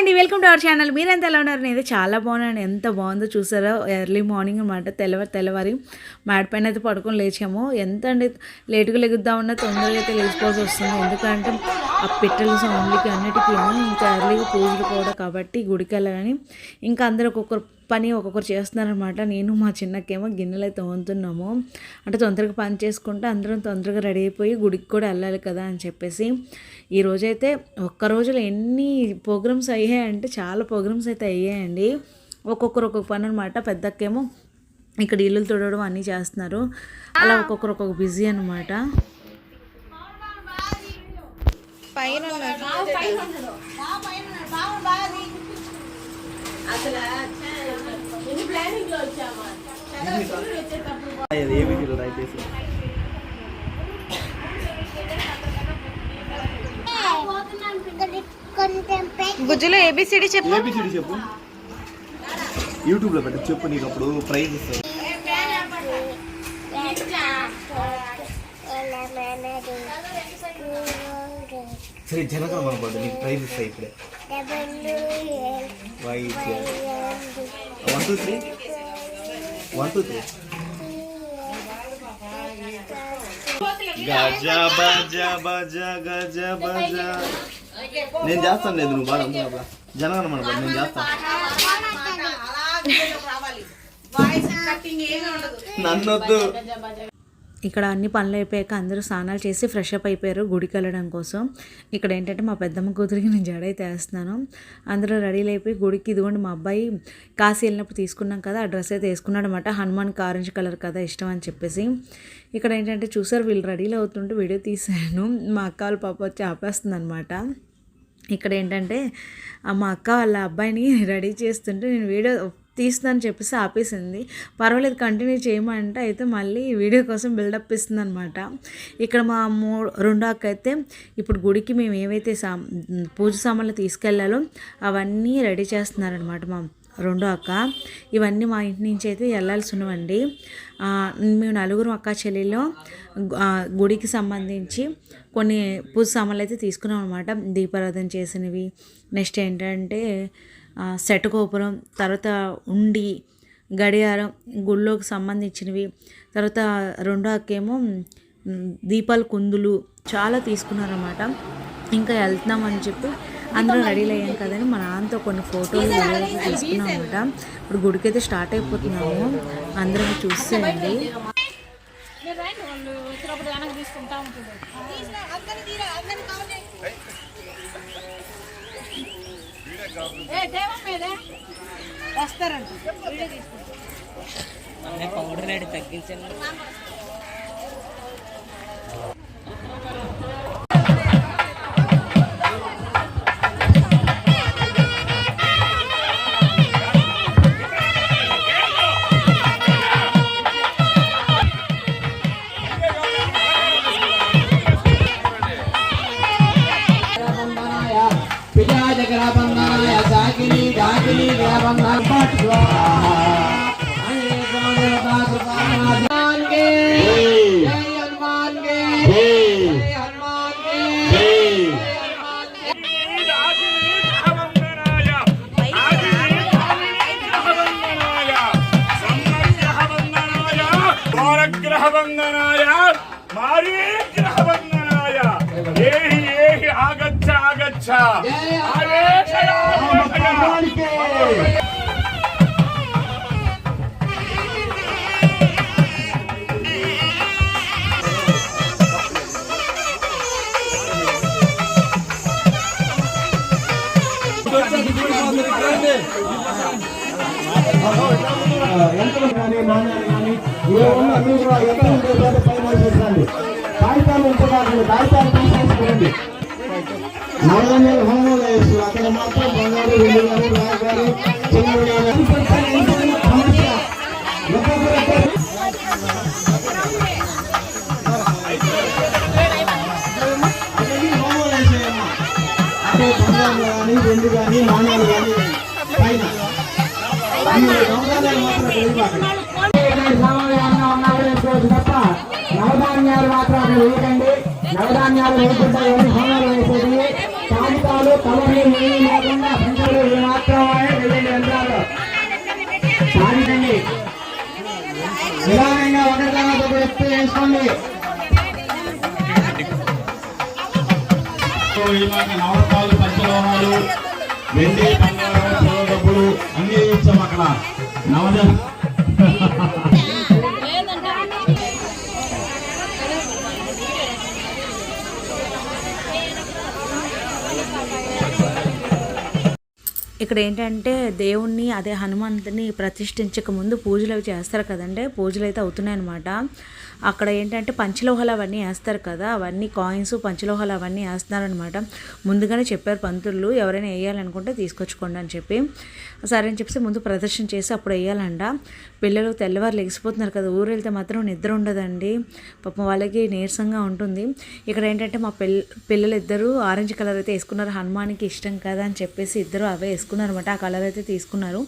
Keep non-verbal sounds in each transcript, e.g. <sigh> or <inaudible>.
అండి welcome to our channel. మీరెంత ఎలా ఉన్నారు? నేను చాలా బాగున్నాను ఎంత బాగుందో చూసారో? ఎర్లీ మార్నింగ్ అనమాట తెల్లవారి తెల్లవారి మ్యాట్ పైన అయితే పడుకొని లేచాము. ఎంత అండి? లేటుగా లెగుద్దామన్నా తొందరగా అయితే లేచిపోవాల్సి వస్తుంది. ఎందుకంటే ఆ పిట్టల సౌండ్లకి అన్నిటికీ ఇంకా ఎర్లీగా పూజలు కూడా కాబట్టి గుడికి వెళ్ళాలని ఇంకా అందరూ ఒక్కొక్కరు పని ఒక్కొక్కరు చేస్తున్నారనమాట నేను మా చిన్నకేమో గిన్నెలు అయితే తోముతున్నాము. అంటే తొందరగా పని చేసుకుంటే అందరం తొందరగా రెడీ అయిపోయి గుడికి కూడా వెళ్ళాలి కదా అని చెప్పేసి. ఈ రోజైతే ఒక్క రోజులో ఎన్ని ప్రోగ్రామ్స్ అయ్యాయంటే చాలా ప్రోగ్రామ్స్ అయితే అయ్యాయండి. ఒక్కొక్కరు ఒక్కొక్క పని అనమాట పెద్దక్కేమో ఇక్కడ ఇల్లులు తుడవడం అన్నీ చేస్తున్నారు. అలా ఒక్కొక్కరు ఒక్కొక్క బిజీ అనమాట పైన గుజ్జులో ఏబిసిడి చెప్పు ఏబిసిడి చెప్పు యూట్యూబ్లో పెట్టు చెప్పు నీకు అప్పుడు ప్రైజ్ ఇస్తారు సరే మన పడ్డ నీకు ప్రైజ్ ఇస్తాయి ఇప్పుడే. One two three one two three గజ బజ బజ గజ బజ. నేను చేస్తాను లేదు నువ్వు బాగా అంటున్నా జనగణ మన నేను చేస్తాను. నన్నొద్దు. ఇక్కడ అన్ని పనులు అయిపోయాక అందరూ స్నానాలు చేసి ఫ్రెష్ అప్ అయిపోయారు గుడికి వెళ్ళడం కోసం. ఇక్కడ ఏంటంటే మా పెద్దమ్మ కూతురికి నేను జడ అయితే వేస్తున్నాను. అందరూ రెడీలు అయిపోయి గుడికి ఇదిగోండి మా అబ్బాయి కాశీ వెళ్ళినప్పుడు తీసుకున్నాం కదా ఆ డ్రెస్ అయితే వేసుకున్నాడు అనమాట హనుమాన్ ఆరెంజ్ కలర్ కదా ఇష్టం అని చెప్పేసి. ఇక్కడ ఏంటంటే చూసారు వీళ్ళు రెడీలు అవుతుంటే వీడియో తీసాను. మా అక్క వాళ్ళ పాప వచ్చి ఆపేస్తుంది అనమాట ఇక్కడ ఏంటంటే మా అక్క వాళ్ళ అబ్బాయిని రెడీ చేస్తుంటే నేను వీడియో తీస్తుందని చెప్పేసి ఆపేసింది. పర్వాలేదు కంటిన్యూ చేయమంటే. అయితే మళ్ళీ వీడియో కోసం బిల్డప్ ఇస్తుంది అనమాట ఇక్కడ మా మూ రెండో అక్క అయితే ఇప్పుడు గుడికి మేము ఏవైతే సా పూజ సామాన్లు తీసుకెళ్ళాలో అవన్నీ రెడీ చేస్తున్నారనమాట మా రెండో అక్క. ఇవన్నీ మా ఇంటి నుంచి అయితే వెళ్ళాల్సి ఉన్నవండి మేము నలుగురు అక్క చెల్లెల్లో గుడికి సంబంధించి కొన్ని పూజ సామాన్లు అయితే తీసుకున్నాం అనమాట దీపారాధన చేసినవి. నెక్స్ట్ ఏంటంటే ఆ, సెట్ గోపురం తర్వాత ఉండి గడియారం గుళ్ళోకి సంబంధించినవి తర్వాత రెండో అక్కేమో మ్, దీపాల కుందులు చాలా తీసుకున్నారన్నమాట. ఇంకా వెళ్తున్నామని చెప్పి అందరూ రెడీ అయ్యాం కదని మా నాన్నతో కొన్ని ఫోటోలు తీసుకున్నాం అనమాట ఇప్పుడు గుడికి అయితే స్టార్ట్ అయిపోతున్నాము. అందరం చూసేయండి. వస్తారండి పౌడర్ రేటు తగ్గించండి. বাংলা পাঠ ఆవేశయ. కానీ నాణ్యాలు కానీ ఏ ఉన్న అన్ని కూడా ఎంత పైన కాగితాలు ఉంటే కాగితాలు తీసేసుకోండి నవధాన్యాలు హోమంలో అక్కడ మాత్రం బంగారు వెండి గారు కానీ వెండి కానీ నాణ్యాలు కానీ పైన నవధాన్యాలు తప్ప నవధాన్యాలు మాత్రం వేయకండి నవధాన్యాలు వేయకుండా హోమాలు వేసేది కాగితాలు కవర్లు ఏమీ వెండి డబ్బులు అన్ని ఇచ్చాం అక్కడ. నవజ <laughs> ఇక్కడ ఏంటంటే దేవుణ్ణి అదే హనుమంతుని ప్రతిష్ఠించక ముందు పూజలు అవి చేస్తారు కదండి. పూజలు అయితే అవుతున్నాయి అనమాట అక్కడ ఏంటంటే పంచలోహాలు అవన్నీ వేస్తారు కదా అవన్నీ కాయిన్స్ పంచలోహాలు అవన్నీ వేస్తున్నారనమాట ముందుగానే చెప్పారు పంతులు ఎవరైనా వేయాలనుకుంటే తీసుకొచ్చుకోండి అని చెప్పి. సరే అని చెప్పేసి ముందు ప్రదర్శన చేసి అప్పుడు వేయాలంట. పిల్లలు తెల్లవారు లెగిసిపోతున్నారు కదా ఊరు వెళ్తే మాత్రం నిద్ర ఉండదండి. పాపం వాళ్ళకి నీరసంగా ఉంటుంది. ఇక్కడ ఏంటంటే మా పిల్ల పిల్లలు ఇద్దరు ఆరెంజ్ కలర్ అయితే వేసుకున్నారు. హనుమాన్కి ఇష్టం కదా అని చెప్పేసి ఇద్దరు అవే వేసుకున్నారు అనమాట ఆ కలర్ అయితే తీసుకున్నారు.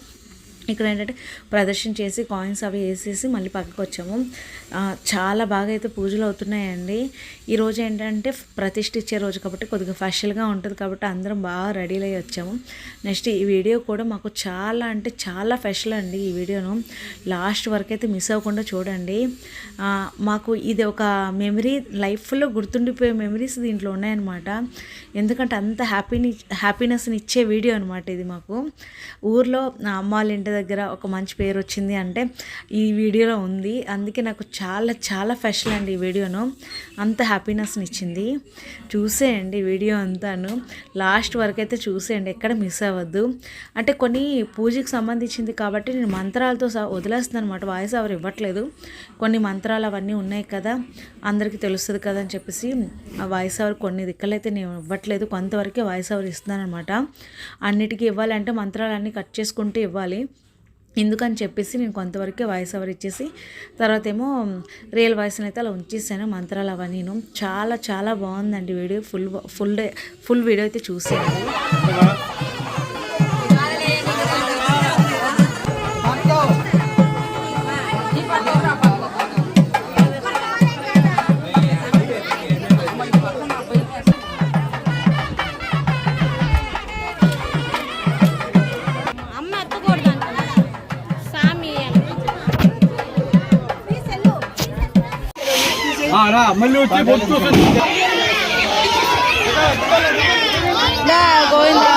ఇక్కడ ఏంటంటే ప్రదర్శన చేసి కాయిన్స్ అవి వేసేసి మళ్ళీ పక్కకు వచ్చాము చాలా బాగా అయితే పూజలు అవుతున్నాయండి. ఈరోజు ఏంటంటే ప్రతిష్ఠ ఇచ్చే రోజు కాబట్టి కొద్దిగా ఫెషల్గా ఉంటుంది కాబట్టి అందరం బాగా రెడీలై అయ్యి వచ్చాము. నెక్స్ట్ ఈ వీడియో కూడా మాకు చాలా అంటే చాలా స్పెషల్ అండి ఈ వీడియోను. లాస్ట్ వరకు అయితే మిస్ అవ్వకుండా చూడండి. మాకు ఇది ఒక మెమరీ లైఫ్లో గుర్తుండిపోయే మెమరీస్ దీంట్లో ఉన్నాయన్నమాట. ఎందుకంటే అంత హ్యాపీని హ్యాపీనెస్ని ఇచ్చే వీడియో అనమాట ఇది మాకు. ఊర్లో నా అమ్మ వాళ్ళ ఇంటి దగ్గర ఒక మంచి పేరు వచ్చింది అంటే ఈ వీడియోలో ఉంది. అందుకే నాకు చాలా చాలా స్పెషల్ అండి ఈ వీడియోను. అంత హ్యాపీనెస్ని ఇచ్చింది. చూసేయండి ఈ వీడియో అంతాను. లాస్ట్ వరకు అయితే చూసేయండి ఎక్కడ మిస్ అవ్వద్దు. అంటే కొన్ని పూజకి సంబంధించింది కాబట్టి నేను మంత్రాలతో సహా అనమాట వాయిస్ ఎవరు ఇవ్వట్లేదు. కొన్ని మంత్రాలు అవన్నీ ఉన్నాయి కదా అందరికీ తెలుస్తుంది కదా అని చెప్పేసి ఆ వాయిస్ ఎవరు కొన్ని దిక్కలైతే నేను ఇవ్వట్లేదు. కొంతవరకే వాయిస్ ఎవరు ఇస్తున్నాను అనమాట అన్నిటికీ ఇవ్వాలంటే మంత్రాలన్నీ కట్ చేసుకుంటూ ఇవ్వాలి. ఎందుకని చెప్పేసి నేను కొంతవరకే వాయిస్ ఓవర్ ఇచ్చేసి తర్వాత ఏమో రియల్ వాయిస్ని అయితే అలా ఉంచేసాను మంత్రాలు అవన్నీను. చాలా చాలా బాగుందండి video. Full full day full video అయితే చూసాను Ana, mali uchi bottu sun. Da, Govinda.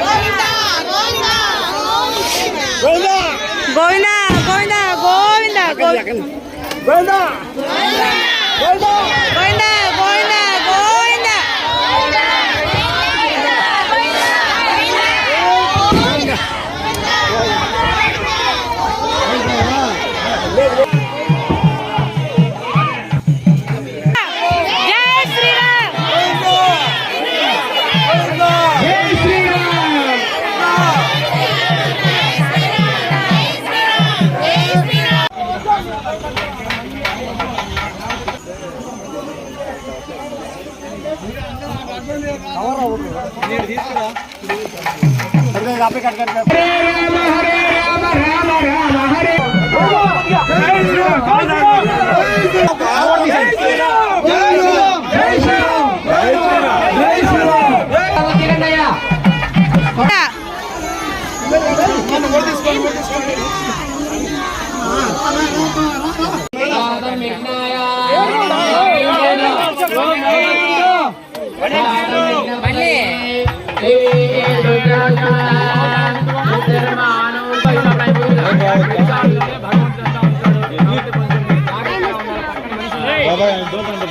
Govinda, Govinda, Govinda. Govinda, Govinda, Govinda, Govinda. Govinda. Govinda. Govinda. यहाँ पे कट कर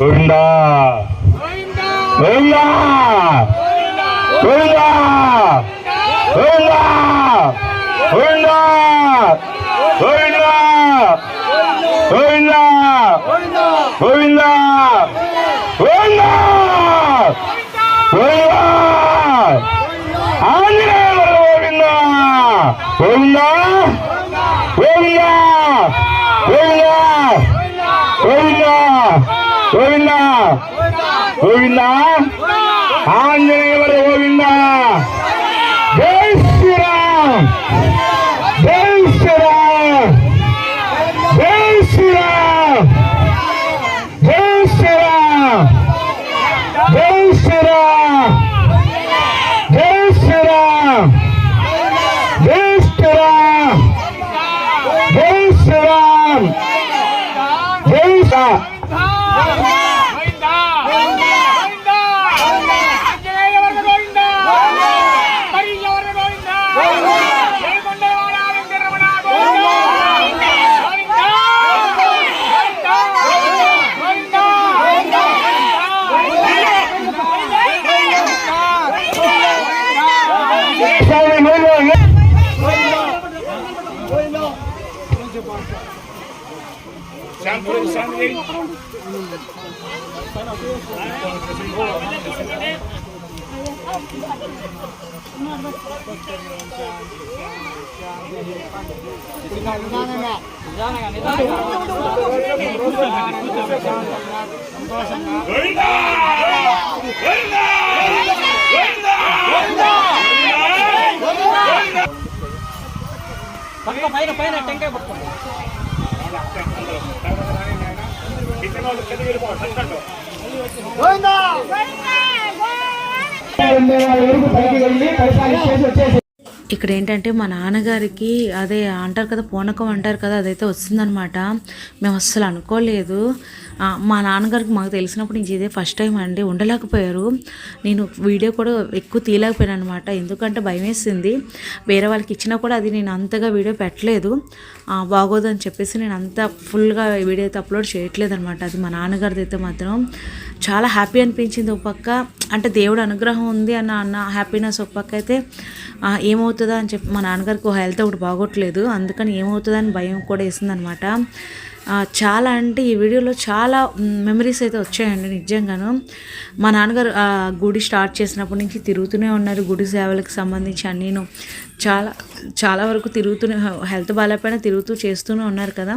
Govinda. Govinda. Allah Shampoo, Sunday. పైన పైన టెంకాయ పట్టుకోండి వాళ్ళ వరకు పైకి వెళ్ళి వచ్చేసి ఇక్కడ ఏంటంటే మా నాన్నగారికి అదే అంటారు కదా పూనకం అంటారు కదా అదైతే వస్తుందన్నమాట. మేము అస్సలు అనుకోలేదు. మా నాన్నగారికి మాకు తెలిసినప్పుడు నుంచి ఇదే ఫస్ట్ టైం అండి. ఉండలేకపోయారు. నేను వీడియో కూడా ఎక్కువ తీయలేకపోయాను అనమాట ఎందుకంటే భయం వేసింది వేరే వాళ్ళకి ఇచ్చినా కూడా అది నేను అంతగా వీడియో పెట్టలేదు. బాగోదని చెప్పేసి నేను అంత ఫుల్గా వీడియో అయితే అప్లోడ్ చేయట్లేదు అనమాట అది మా నాన్నగారిది అయితే మాత్రం. చాలా హ్యాపీ అనిపించింది ఒక పక్క. అంటే దేవుడు అనుగ్రహం ఉంది అన్న అన్న హ్యాపీనెస్ ఒక పక్క అయితే ఏమవుతుందా అని చెప్పి మా నాన్నగారికి హెల్త్ ఒకటి బాగోట్లేదు. అందుకని ఏమవుతుందని భయం కూడా వేసిందనమాట. చాలా అంటే ఈ వీడియోలో చాలా మెమరీస్ అయితే వచ్చాయండి నిజంగాను. మా నాన్నగారు గుడి స్టార్ట్ చేసినప్పటి నుంచి తిరుగుతూనే ఉన్నారు. గుడి సేవలకు సంబంధించి నేను చాలా చాలా వరకు తిరుగుతూనే హెల్త్ బాగాలేకపోయినా తిరుగుతూ చేస్తూనే ఉన్నారు కదా.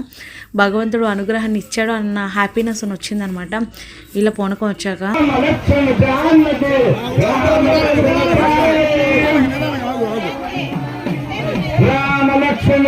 భగవంతుడు అనుగ్రహాన్ని ఇచ్చాడు అన్న హ్యాపీనెస్ అని వచ్చిందనమాట. ఇలా పూనకం వచ్చాక. లక్ష్మణ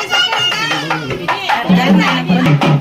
来吧来。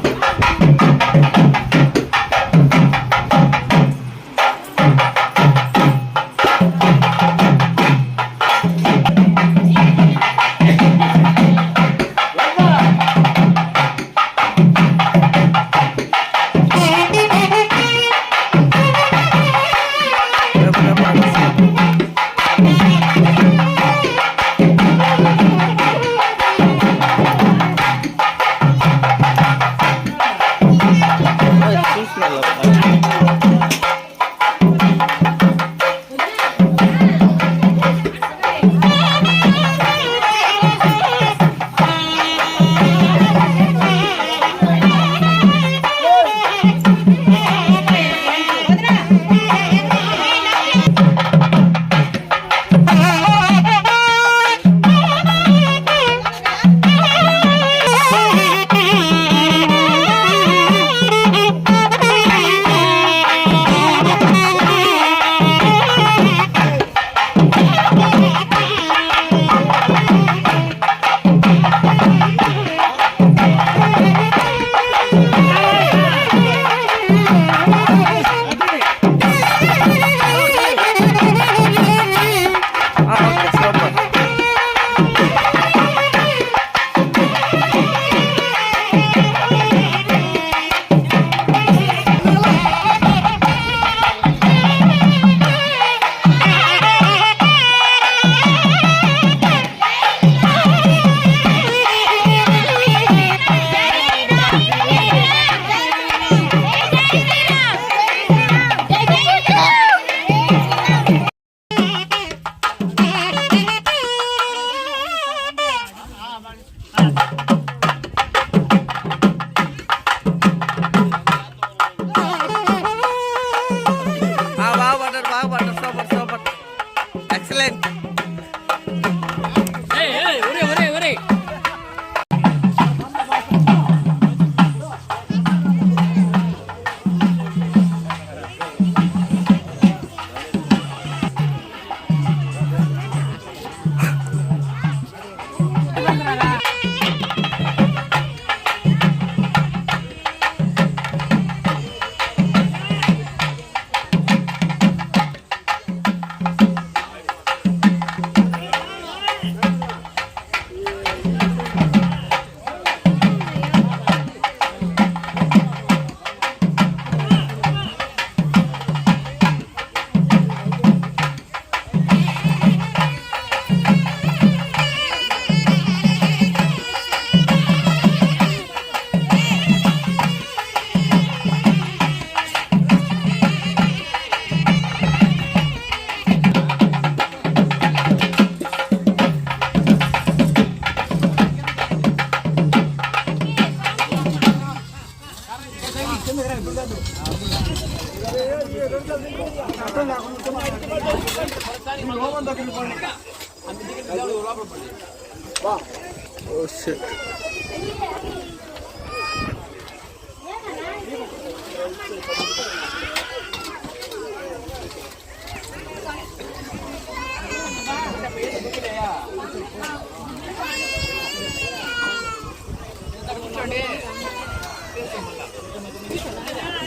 Oh shit.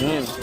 Mm.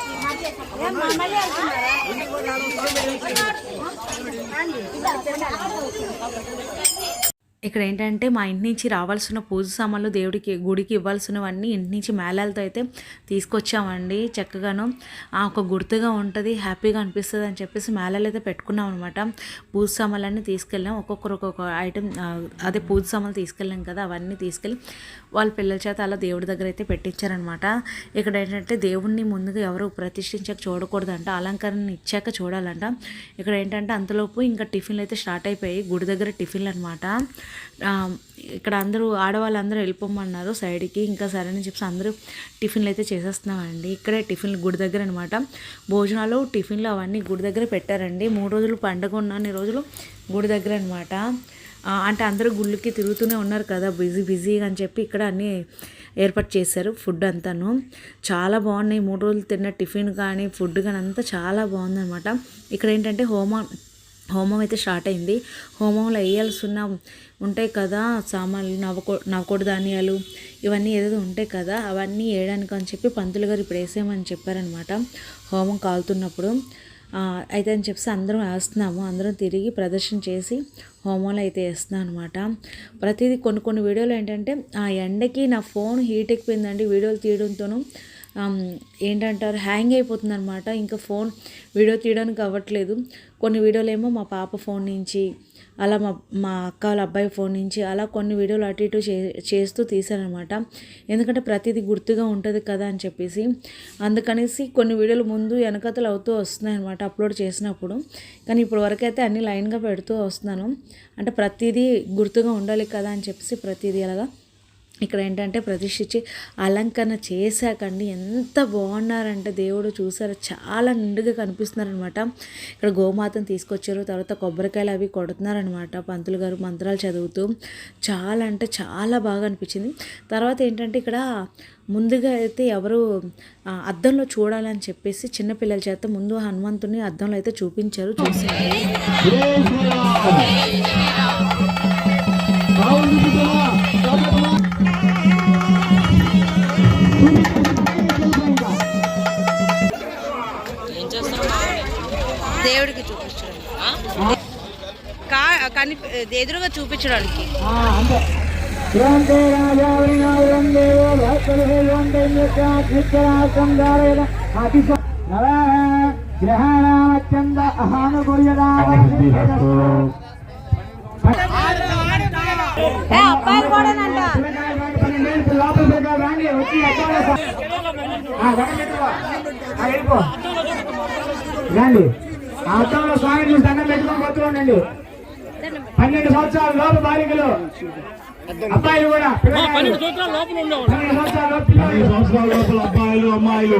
మళ్ళీ ఇక్కడ ఏంటంటే మా ఇంటి నుంచి రావాల్సిన పూజ సామాన్లు దేవుడికి గుడికి ఇవ్వాల్సినవన్నీ ఇంటి నుంచి మేళాలతో అయితే తీసుకొచ్చామండి చక్కగాను. ఆ ఒక గుర్తుగా ఉంటుంది హ్యాపీగా అనిపిస్తుంది అని చెప్పేసి మేళాలు అయితే పెట్టుకున్నాం అనమాట పూజ సామాన్లన్నీ తీసుకెళ్ళాం. ఒక్కొక్కరు ఒక్కొక్క ఐటెం అదే పూజ సామాన్లు తీసుకెళ్ళాం కదా అవన్నీ తీసుకెళ్ళి వాళ్ళ పిల్లల చేత అలా దేవుడి దగ్గర అయితే పెట్టించారనమాట ఇక్కడ ఏంటంటే దేవుణ్ణి ముందుగా ఎవరు ప్రతిష్ఠించాక చూడకూడదంట అలంకరణ ఇచ్చాక చూడాలంట. ఇక్కడ ఏంటంటే అంతలోపు ఇంకా టిఫిన్లు అయితే స్టార్ట్ అయిపోయాయి గుడి దగ్గర టిఫిన్లు అనమాట ఇక్కడ అందరూ ఆడవాళ్ళందరూ వెళ్ళిపోమన్నారు సైడ్కి. ఇంకా సరే అని చెప్పి అందరూ టిఫిన్లు అయితే చేసేస్తున్నామండి. ఇక్కడే టిఫిన్లు గుడి దగ్గర అనమాట భోజనాలు టిఫిన్లు అవన్నీ గుడి దగ్గర పెట్టారండి. మూడు రోజులు పండగ ఉన్న రోజులు గుడి దగ్గర అనమాట అంటే అందరూ గుళ్ళకి తిరుగుతూనే ఉన్నారు కదా. బిజీ బిజీగా అని చెప్పి ఇక్కడ అన్నీ ఏర్పాటు చేశారు. ఫుడ్ అంతాను. చాలా బాగున్నాయి. మూడు రోజులు తిన్న టిఫిన్ కానీ ఫుడ్ కానీ అంతా చాలా బాగుందన్నమాట. ఇక్కడ ఏంటంటే హోమం హోమం అయితే స్టార్ట్ అయింది. హోమంలో వేయాల్సిన ఉంటాయి కదా సామాన్లు నవకో నవకోడి ధాన్యాలు ఇవన్నీ ఏదో ఉంటాయి కదా అవన్నీ వేయడానికి అని చెప్పి పంతులు గారు ఇప్పుడు వేసేయమని చెప్పారనమాట హోమం కాలుతున్నప్పుడు. అయితే అని చెప్పేసి అందరం వేస్తున్నాము. అందరం తిరిగి ప్రదర్శన చేసి హోమంలో అయితే వేస్తున్నాం అనమాట ప్రతిదీ కొన్ని కొన్ని వీడియోలు ఏంటంటే ఆ ఎండకి నా ఫోన్ హీట్ ఎక్కిపోయిందండి. వీడియోలు తీయడంతోనూ ఏంటంటారు హ్యాంగ్ అయిపోతుంది అనమాట ఇంకా ఫోన్ వీడియో తీయడానికి అవ్వట్లేదు. కొన్ని వీడియోలు ఏమో మా పాప ఫోన్ నుంచి అలా మా మా అక్క వాళ్ళ అబ్బాయి ఫోన్ నుంచి అలా కొన్ని వీడియోలు అటు ఇటు చే చేస్తూ తీశానమాట ఎందుకంటే ప్రతిదీ గుర్తుగా ఉంటుంది కదా అని చెప్పేసి. అందుకనేసి కొన్ని వీడియోలు ముందు వెనకతలు అవుతూ వస్తున్నాయి అనమాట అప్లోడ్ చేసినప్పుడు. కానీ ఇప్పుడు వరకు అయితే అన్ని లైన్గా పెడుతూ వస్తున్నాను. అంటే ప్రతిదీ గుర్తుగా ఉండాలి కదా అని చెప్పేసి ప్రతిదీ అలాగా ఇక్కడ ఏంటంటే ప్రతిష్ఠించి అలంకరణ చేశాకండి ఎంత బాగున్నారంటే దేవుడు చూసారు చాలా నిండుగా కనిపిస్తున్నారనమాట ఇక్కడ గోమాతను తీసుకొచ్చారు తర్వాత కొబ్బరికాయలు అవి కొడుతున్నారనమాట పంతులు గారు మంత్రాలు చదువుతూ. చాలా అంటే చాలా బాగా అనిపించింది. తర్వాత ఏంటంటే ఇక్కడ ముందుగా అయితే ఎవరు అద్దంలో చూడాలని చెప్పేసి చిన్నపిల్లల చేత ముందు హనుమంతుని అద్దంలో అయితే చూపించారు చూసారు అతిశ నవః గ్రహాణాత్యంత అబ్బాయిలు కూడానంట. రాండి. ఆ, అద్దంలో స్వామి చూసి దండం పెట్టుకొని ఉండండి. పన్నెండు సంవత్సరాల లోపు బాలికలు అబ్బాయిలు కూడా. పన్నెండు సంవత్సరాల లోపల అబ్బాయిలు అమ్మాయిలు.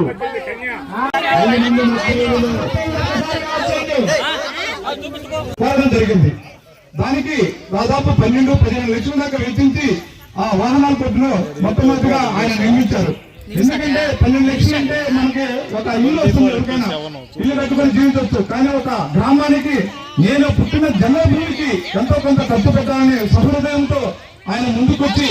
జరిగింది. దానికి దాదాపు పన్నెండు పదిహేను లక్షల దాకా వెచ్చించి ఆ వాహనాల కొట్టును మొట్టమొదటిగా ఆయన నిర్మించారు. ఎందుకంటే పన్నెండు లక్షలు అంటే మనకి ఒక ఇల్లు వస్తుంది ఎవరికైనా. ఇల్లు కట్టుకొని జీవించవచ్చు కానీ ఒక గ్రామానికి నేను పుట్టిన జన్మభూమికి ఎంతో కొంత ఖర్చు పెట్టాలని సహృదయంతో ఆయన ముందుకొచ్చి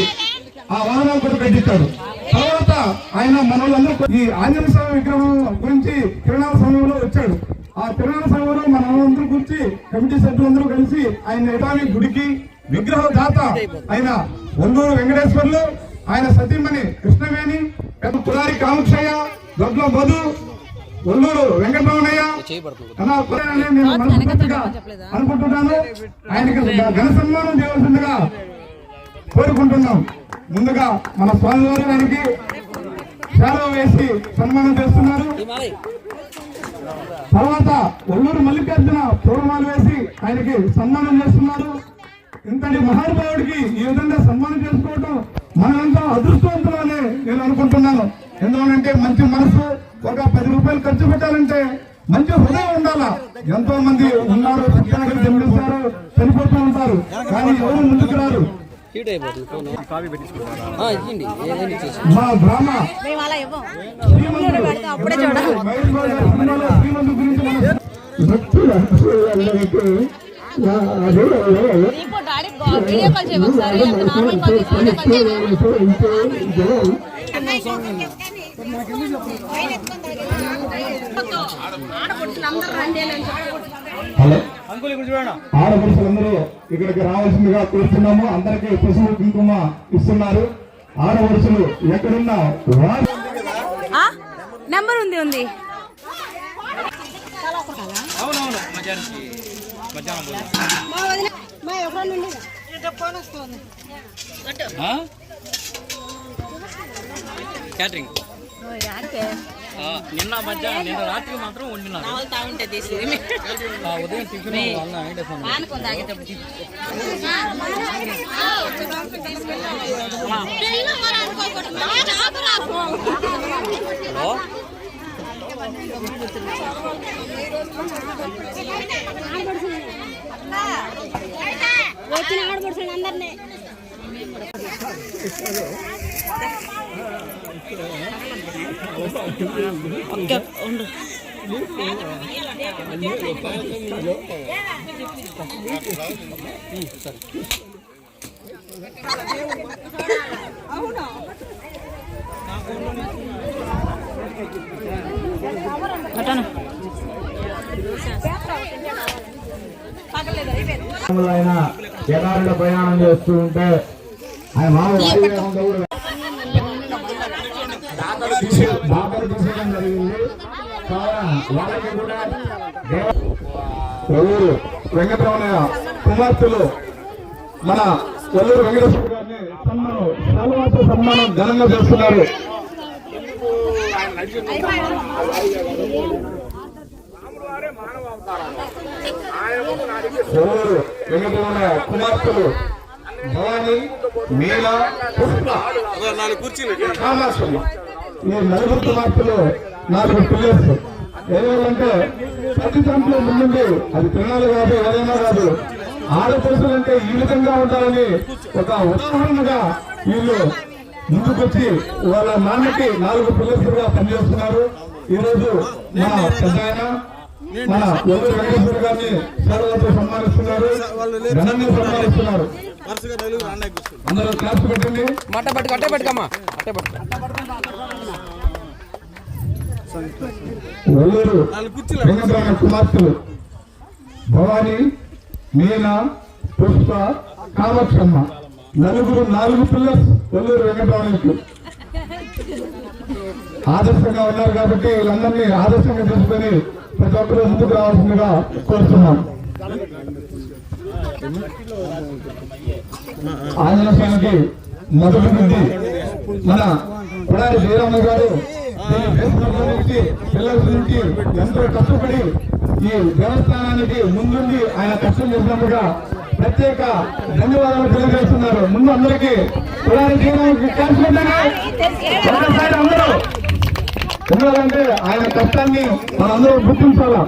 ఆ వాహనాలు కూడా కట్టించాడు. తర్వాత ఆయన మన వాళ్ళందరూ ఈ ఆంజనేయ స్వామి విగ్రహం గురించి తిరునాళ్ళ సమయంలో వచ్చాడు. ఆ తిరునాళ్ళ సమయంలో మన అందరూ గురించి కమిటీ సభ్యులందరూ కలిసి ఆయన నిటాని గుడికి విగ్రహ దాత ఆయన ఒంగూరు వెంకటేశ్వర్లు ఆయన సతీమణి కృష్ణవేణి పురారి కామక్షయ్య దొడ్ల మధు ఒల్లూరు వెంకటరమణయ్య నేను మనస్ఫూర్తిగా అనుకుంటున్నాను. ఆయనకి ఘన సన్మానం చేయవలసిందిగా కోరుకుంటున్నాం. ముందుగా మన స్వామివారి గారికి సేవ వేసి సన్మానం చేస్తున్నారు. తర్వాత ఒల్లూరు మల్లికార్జున పూర్వమాలు వేసి ఆయనకి సన్మానం చేస్తున్నారు. ఇంతటి మహానుభావుడికి ఈ విధంగా సన్మానం చేసుకోవటం మనమంతా అదృష్టవంతులనే నేను అనుకుంటున్నాను. ఎందుకంటే మంచి మనసు ఒక పది రూపాయలు ఖర్చు పెట్టాలంటే మంచి హృదయం ఉండాలా? ఎంతో మంది ఉన్నారు సత్యాగ్రహం జన్మిస్తారు చనిపోతూ ఉంటారు కానీ ఎవరు ముందుకు రారు? మా అలా హలో. ఆడపడుచులందరూ ఇక్కడికి రావాల్సిందిగా కోరుతున్నాము. అందరికీ పసుపు కుంకుమ ఇస్తున్నారు. ఆడపడుచులు ఎక్కడున్నా నెంబర్ ఉంది ఉంది. క్యాటరింగ్ నిన్న మధ్యాహ్నం నిన్న రాత్రి మాత్రం వండినారు తీసి ఉదయం టిఫిన్ తాగేటప్పుడు వచ్చిన ఆడపడుతుంది అందరినీ ఓకే ఉండు. అటను ఆయన ఎడారిలో ప్రయాణం చేస్తూ ఉంటే ఆయన తీసేయడం జరిగింది. వాళ్ళకి కూడా వెంకటరమణయ్య కుమార్తెలు మన ఒల్లూరు వెంకటేశ్వర గారిని సన్మానం ఘనంగా చేస్తున్నారు. ఒల్లూరు వెంకటరమణయ్య కుమార్తెలు భవాని మీల పుష్ప. కామాశ్వరి ఈ నలుగురు కుమార్తెలు నాలుగు పిల్లర్స్ ఏదేమంటే ప్రతి దాంట్లో ముందుండి అది తినాలి కాదు ఏదైనా కాదు. ఆడపడుచులు అంటే ఈ విధంగా ఉండాలని ఒక ఉదాహరణగా వీళ్ళు ముందుకొచ్చి వాళ్ళ నాన్నకి నాలుగు పిల్లలుగా పనిచేస్తున్నారు. ఈ రోజు మన పెద్ద మన ఎవరు వెంకటేశ్వర గారిని సేవలతో సన్మానిస్తున్నారు? ఘనంగా సన్మానిస్తున్నారు. అందరూ క్లాస్ పెట్టండి. మట్ట పట్టుకు అట్టే పట్టుకమ్మా. అట్టే పట్టుకు. ఒల్లూరు వెంకటరామ కుమార్తెలు. భవాని మీన పుష్ప కామక్షమ్మ. నలుగురు నాలుగు పిల్లర్స్ ఒల్లూరు వెంకటరామకి ఆదర్శంగా ఉన్నారు కాబట్టి వీళ్ళందరినీ ఆదర్శంగా తీసుకొని ప్రతి ఒక్కరూ ముందుకు రావాల్సిందిగా కోరుతున్నాం. ఆంజనేయ స్వామికి మొదటి నుండి మన పుడారి శ్రీరామ గారు పిల్లల నుంచి ఎంతో కష్టపడి ఈ దేవస్థానానికి ముందుండి ఆయన కష్టం చేసినందుగా ప్రత్యేక ధన్యవాదాలు తెలియజేస్తున్నారు. ముందు అందరికీ ఒకసారి అందరూ ఎందుకంటే ఆయన కష్టాన్ని మనందరూ గుర్తించాలా?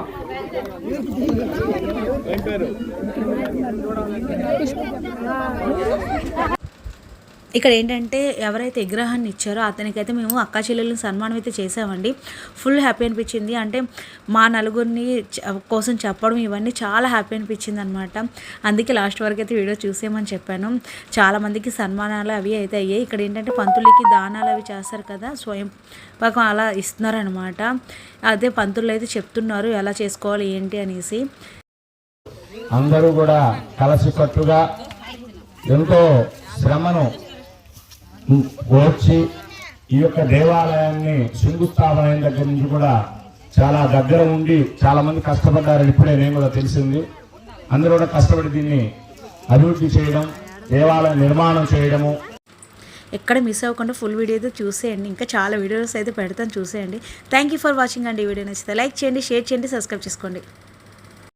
ఇక్కడ ఏంటంటే ఎవరైతే విగ్రహాన్ని ఇచ్చారో అతనికైతే మేము అక్క చెల్లెలను సన్మానం అయితే చేసామండి ఫుల్ హ్యాపీ అనిపించింది. అంటే మా నలుగురిని కోసం చెప్పడం ఇవన్నీ చాలా హ్యాపీ అనిపించింది అనమాట అందుకే లాస్ట్ వరకు అయితే వీడియో చూసేయమని చెప్పాను. చాలామందికి సన్మానాలు అవి అయితే అయ్యాయి. ఇక్కడ ఏంటంటే పంతులకి దానాలు అవి చేస్తారు కదా స్వయం పాకం అలా ఇస్తున్నారనమాట. అదే పంతులు అయితే చెప్తున్నారు ఎలా చేసుకోవాలి ఏంటి అనేసి. అందరూ కూడా కలసికట్టుగా ఎంతో శ్రమను వచ్చి ఈ యొక్క దేవాలయాన్ని శంకుస్థాపన అయిన దగ్గర నుంచి కూడా చాలా దగ్గర ఉండి చాలా మంది కష్టపడ్డారని ఇప్పుడే నేను కూడా తెలిసింది. అందరూ కూడా కష్టపడి దీన్ని అభివృద్ధి చేయడం దేవాలయ నిర్మాణం చేయడము. ఎక్కడ మిస్ అవ్వకుండా ఫుల్ వీడియో అయితే చూసేయండి. ఇంకా చాలా వీడియోస్ అయితే పెడతాను చూసేయండి. థ్యాంక్ యూ ఫర్ వాచింగ్ అండి ఈ వీడియో నచ్చితే. లైక్ చేయండి షేర్ చేయండి సబ్స్క్రైబ్ చేసుకోండి.